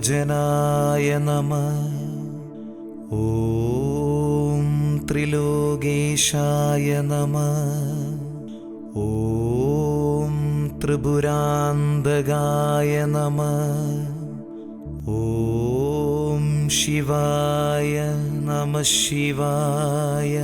ത്രിലോചനായ നമ. ഓം ത്രിലോകേശായ നമ. ഓം ത്രിപുരാന്തകായ നമ. ഓം ശിവായ നമ ശിവായ.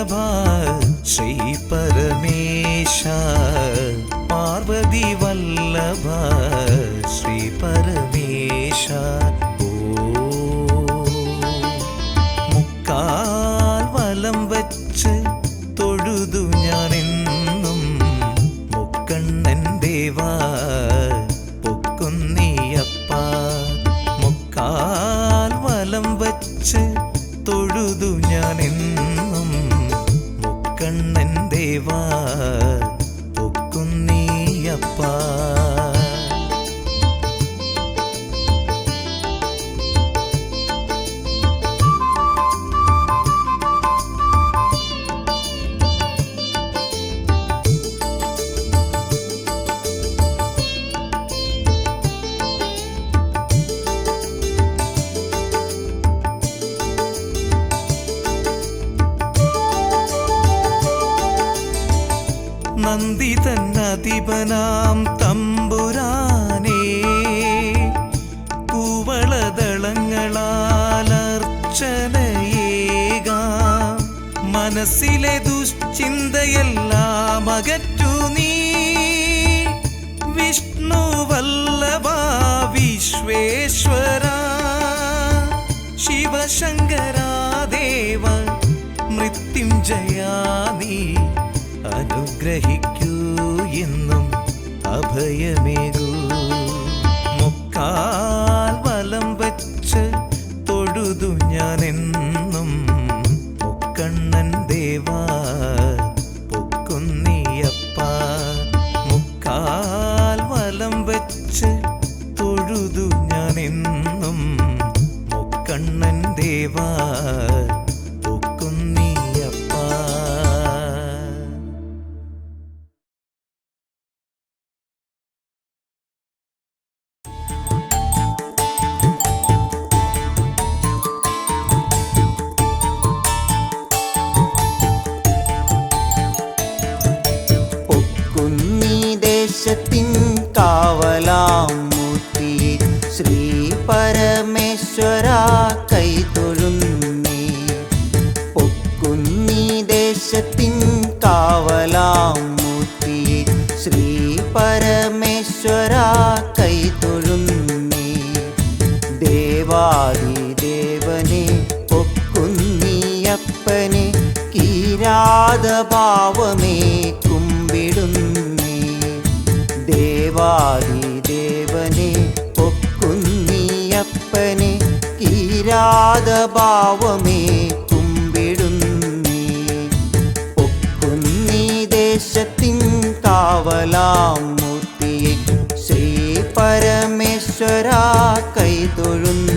വല്ലഭ ശ്രീ പരമേശ പാർവതി വല്ലഭ ശ്രീ പരമേശ വലം വച്ച് തൊഴുതു ഞാനെന്നും മുക്കണ്ണൻ ദേവാ പൊക്കുന്നീയപ്പ. മുക്കാൽ വലം വച്ച് തൊഴുതു ഞാനെന്നും മുക്കണ്ണൻ ദേവാ. നന്ദി തന്നതിപനാം തമ്പുരാനേ. കൂവളദളങ്ങളാലർച്ചനയേക മനസ്സിലെ ദുശ്ചിന്തയെല്ലാം അകറ്റു നീ. വിഷ്ണു വല്ലഭ വിശ്വേശ്വര ശിവശങ്കരാദേവ മൃത്യുഞ്ജയാ നീ. അനുഗ്രഹിക്കൂ എന്നും അഭയമേകൂ. പരമേശ്വര കൈതൊഴുന്നേ. പൊക്കുന്നീ ദേശത്തിൻ കാവലാം ശ്രീ പരമേശ്വര കൈതൊഴുന്നേ. ദേവാദിദേവനെ പൊക്കുന്നീയപ്പനെ കീരാതഭാവമേ കുമ്പിടുന്നേ. ദേവാദിദേവനെ കീരാതഭാവമേ കുമ്പിടുന്നേ പൊക്കുന്നീ ദേശത്തിൻ കാവലാം മൂർത്തിയെ ശ്രീ പരമേശ്വര കൈതൊഴുന്നേ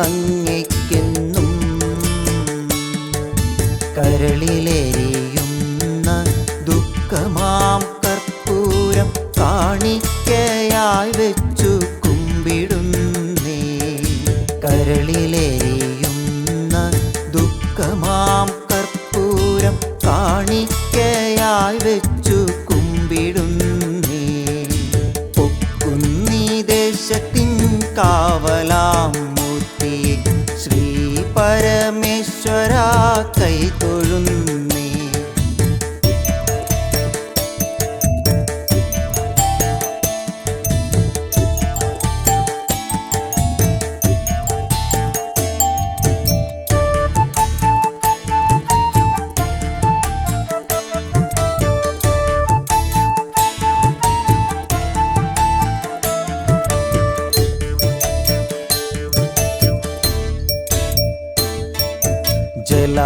നൽകിടുന്നങ്ങയ്ക്കെന്നും കരളിലെരിയുന്ന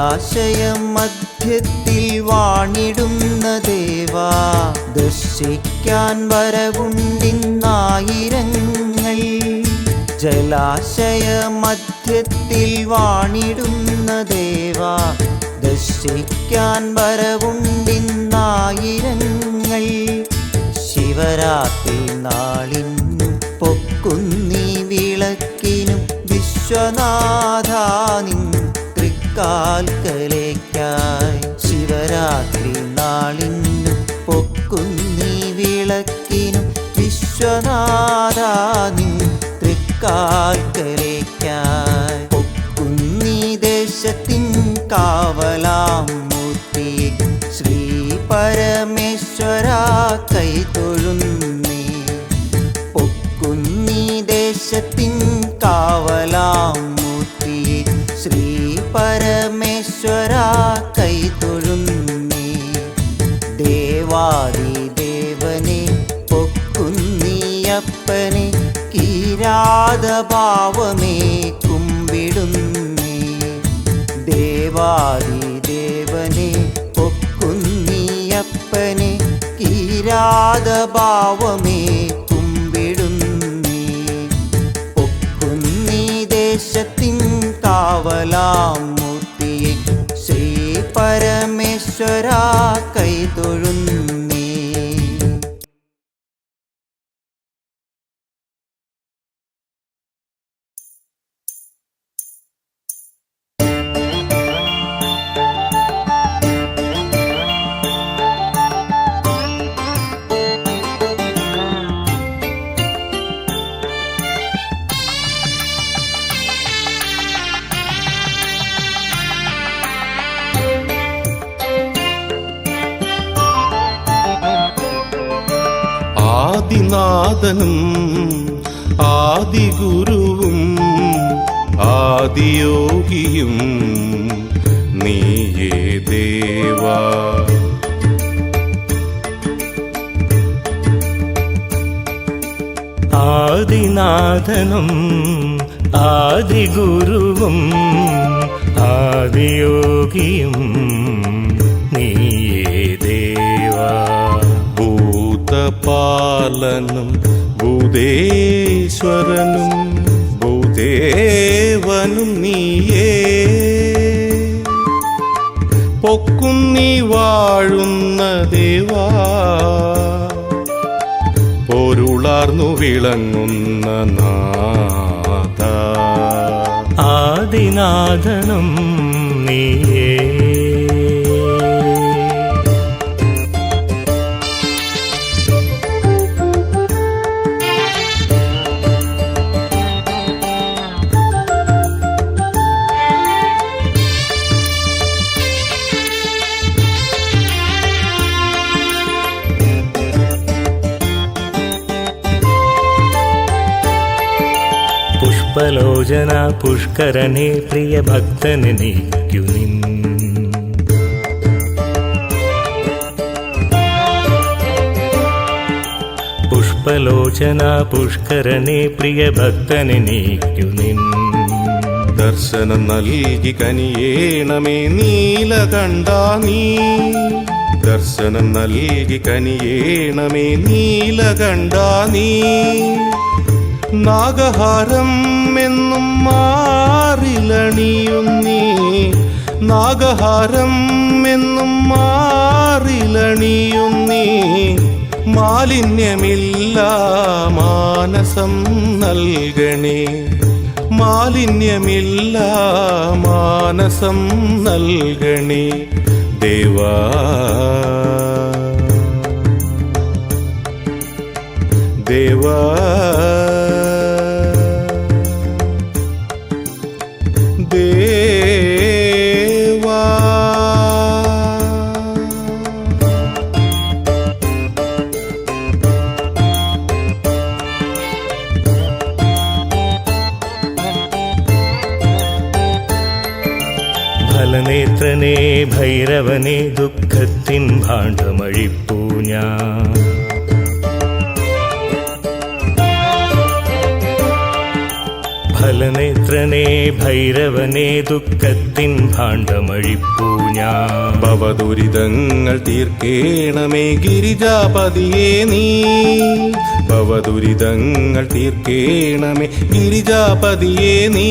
ജലാശയം മധ്യത്തിൽ വാണിടുന്ന ദേവാ ദർശിക്കാൻ വരവുണ്ടിന്നായിരങ്ങൾ. ജലാശയ മധ്യത്തിൽ വാണിടുന്ന ദേവാ ദർശിക്കാൻ വരവുണ്ടിന്നായിരങ്ങൾ. ശിവരാത്രി നാളിനും പൊക്കുന്നീ വിളക്കിനും വിശ്വനാഥാനിൻ തൃക്കാൽക്കലേക്കായി ശിവരാത്രി നാളിനും പൊക്കുന്നീ വിളക്കിനും വിശ്വനാഥാനിൻ തൃക്കാൽക്കലേക്കായി പൊക്കുന്നീ ദേശത്തിൻ കാവലാം മൂർത്തി ശ്രീ പരമേശ്വര കൈ തൊഴുന്നേ. പൊക്കുന്നീ ദേശത്തിൻ കാവലാം ശ്രീ തൊഴുന്നേ ദേവാദി ദേവനെ പൊക്കുന്നീയപ്പനെ കീരാതഭാവമേ കുമ്പിടുന്നേ. ദേവാദിദേവനെ പൊക്കുന്നീയപ്പനെ കീരാതഭാവമേ കാവലാം മൂർത്തിയെ ശ്രീ പരമേശ്വര കൈതൊഴുന്നേ. ആദിനാഥനും ആദിഗുരുവും ആദിയോഗിയും നീയേ ദേവാ. ആദിനാഥനും ആദിഗുരുവും ആദിയോഗിയും ഭൂതപാലനും ഭൂതേശ്വരനും ഭൂദേവനും നീയേ. പൊക്കും നീ വാഴുന്ന ദേവാ. പൊരുളാർന്നു വിളങ്ങുന്ന നാഥ. ആദിനാഥനും നീയേ. പുഷ്പലോചന പുഷ്കരനെ പ്രിയ ഭക്തനെ നീക്കുനി പുഷ്പലോചന പുഷ്കരനെ പ്രിയ ഭക്തനെ നീക്കുനി ദർശനം നൽകി കനിയേണമേ നീലകണ്ഠ നീ. ദർശനം നൽകി കനിയേണമേ നീലകണ്ഠ നീ. നാഗഹാരം എന്നും മാറിലണിയുന്നീ നാഗഹാരം എന്നും മാറിലണിയുന്നീ മാലിന്യമില്ല മാനസം നൽകണേ. മാലിന്യമില്ല മാനസം നൽകണേ. ദേവാ. ദേവാ. ഭൈരവനെ ദുഃഖത്തിൻ ഭാണ്ഡമഴിപ്പൂ ഞാൻ. ഫലനേത്രനെ ഭൈരവനെ ദുഃഖത്തിൻ ഭാണ്ഡമഴിപ്പൂ ഞാൻ. ഭവദുരിതങ്ങൾ തീർക്കേണമേ ഗിരിജാപതിയെ നീ. ഭവദുരിതങ്ങൾ തീർക്കേണമേ ഗിരിജാപതിയെ നീ.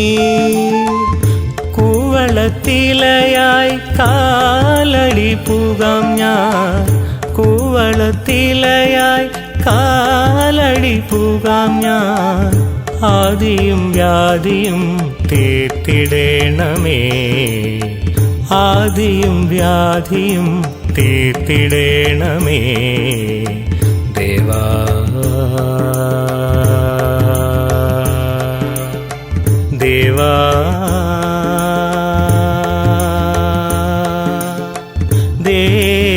കൂവളത്തിലയായി കാലടി പൂകാം ഞാൻ. കൂവളത്തിലയായി കാലടി പൂകാം ഞാൻ. ആദിയും വ്യാധിയും തീർത്തിടേണമേ. ആദിയും വ്യാധിയും തീർത്തിടേണമേ. ദേവാ. ദേവാ. ஏ